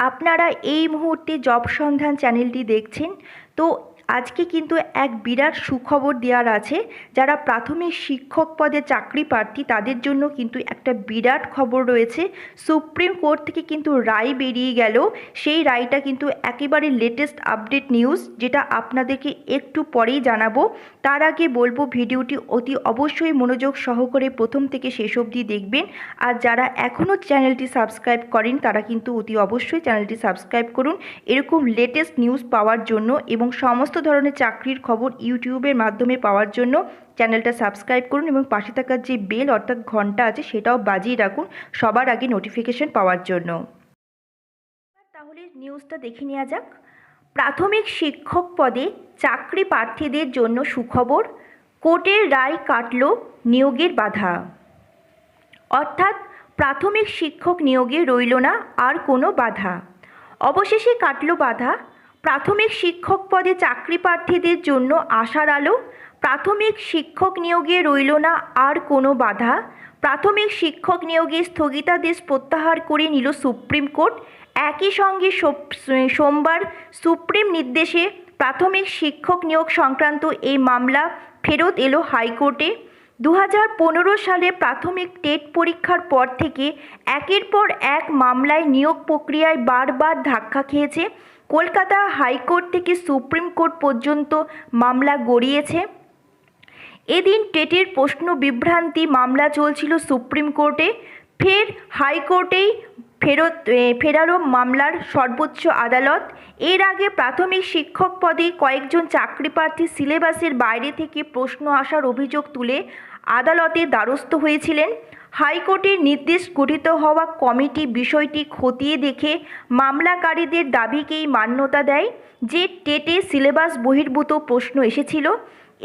আপনারা এই মুহূর্তে জব সন্ধান চ্যানেলটি দেখছেন তো আজকে কিন্তু এক বিরাট সুখবর দেওয়ার আছে। যারা প্রাথমিক শিক্ষক পদে চাকরি প্রার্থী, তাদের জন্য কিন্তু একটা বিরাট খবর রয়েছে। সুপ্রিম কোর্ট থেকে কিন্তু রায় বেরিয়ে গেল। সেই রায়টা কিন্তু একেবারে লেটেস্ট আপডেট নিউজ যেটা আপনাদেরকে একটু পরেই জানাব। তার আগে বলব, ভিডিওটি অতি অবশ্যই মনোযোগ সহকারে প্রথম থেকে শেষ অবধি দেখবেন। আর যারা এখনও চ্যানেলটি সাবস্ক্রাইব করেন, তারা কিন্তু অতি অবশ্যই চ্যানেলটি সাবস্ক্রাইব করুন। এরকম লেটেস্ট নিউজ পাওয়ার জন্য এবং সমস্ত ধরনের চাকরির খবর ইউটিউবের মাধ্যমে পাওয়ার জন্য চ্যানেলটা সাবস্ক্রাইব করুন এবং পাশে থাকার যে বেল অর্থাৎ ঘণ্টা আছে সেটাও বাজিয়ে রাখুন সবার আগে নোটিফিকেশন পাওয়ার জন্য। তাহলে নিউজটা দেখে নেওয়া যাক। প্রাথমিক শিক্ষক পদে চাকরি প্রার্থীদের জন্য সুখবর, কোর্টের রায় কাটল নিয়োগের বাধা। অর্থাৎ প্রাথমিক শিক্ষক নিয়োগে রইল না, আর কোনো বাধা। অবশেষে কাটল বাধা প্রাথমিক শিক্ষক পদে চাকরি প্রার্থীদের জন্য আশার আলো। প্রাথমিক শিক্ষক নিয়োগে রইল না আর কোনো বাধা। প্রাথমিক শিক্ষক নিয়োগে স্থগিতাদেশ প্রত্যাহার করে নিল সুপ্রিম কোর্ট। একই সঙ্গে সোমবার সুপ্রিম নির্দেশে প্রাথমিক শিক্ষক নিয়োগ সংক্রান্ত এই মামলা ফেরত এলো হাইকোর্টে। দু হাজার পনেরো সালে প্রাথমিক টেট পরীক্ষার পর থেকে একের পর এক মামলায় নিয়োগ প্রক্রিয়ায় বারবার ধাক্কা খেয়েছে কলকাতা হাইকোর্ট থেকে সুপ্রিম কোর্ট পর্যন্ত মামলা গড়িয়েছে। এদিন টেটের প্রশ্ন বিভ্রান্তি মামলা চলছিল সুপ্রিম কোর্টে। ফের হাইকোর্টেই ফেরত এ, ফেরালো মামলার সর্বোচ্চ আদালত। এর আগে প্রাথমিক শিক্ষক পদে কয়েকজন চাকরি প্রার্থী সিলেবাসের বাইরে থেকে প্রশ্ন আসার অভিযোগ তুলে আদালতে দ্বারস্থ হয়েছিলেন। হাইকোর্টের নির্দেশ গঠিত হওয়া কমিটি বিষয়টি খতিয়ে দেখে মামলাকারীদের দাবিকেই মান্যতা দেয়। যে টেটে সিলেবাস বহির্ভূত প্রশ্ন এসেছিল,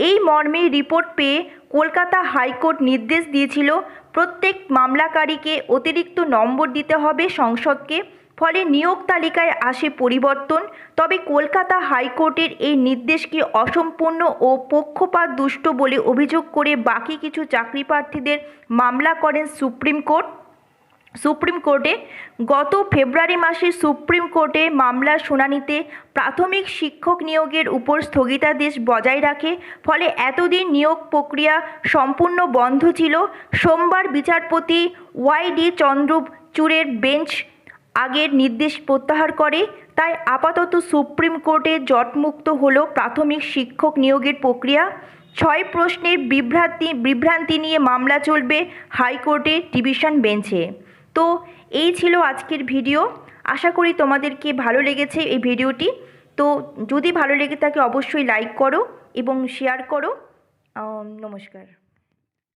এই মর্মে রিপোর্ট পেয়ে কলকাতা হাইকোর্ট নির্দেশ দিয়েছিল, প্রত্যেক মামলাকারীকে অতিরিক্ত নম্বর দিতে হবে সংসদকে। ফলে নিয়োগ তালিকায় আসে পরিবর্তন। তবে কলকাতা হাইকোর্টের এই নির্দেশকে অসম্পূর্ণ ও পক্ষপাত দুষ্ট বলে অভিযোগ করে বাকি কিছু চাকরি প্রার্থীদের মামলা করেন সুপ্রিম কোর্ট? সুপ্রিম কোর্টে গত ফেব্রুয়ারি মাসে সুপ্রিম কোর্টে মামলার শুনানিতে প্রাথমিক শিক্ষক নিয়োগের উপর স্থগিতাদেশ বজায় রাখে। ফলে এতদিন নিয়োগ প্রক্রিয়া সম্পূর্ণ বন্ধ ছিল। সোমবার বিচারপতি ওয়াই ডি চন্দ্রচূড়ের বেঞ্চ আগের নির্দেশ প্রত্যাহার করে, তাই আপাতত সুপ্রিম কোর্টে জটমুক্ত হল প্রাথমিক শিক্ষক নিয়োগের প্রক্রিয়া। ছয় প্রশ্নের বিভ্রান্তি বিভ্রান্তি নিয়ে মামলা চলবে হাইকোর্টের ডিভিশন বেঞ্চে। তো এই ছিল আজকের ভিডিও। আশা করি তোমাদেরকে ভালো লেগেছে এই ভিডিওটি। তো যদি ভালো লেগে থাকে অবশ্যই লাইক করো এবং শেয়ার করো। নমস্কার।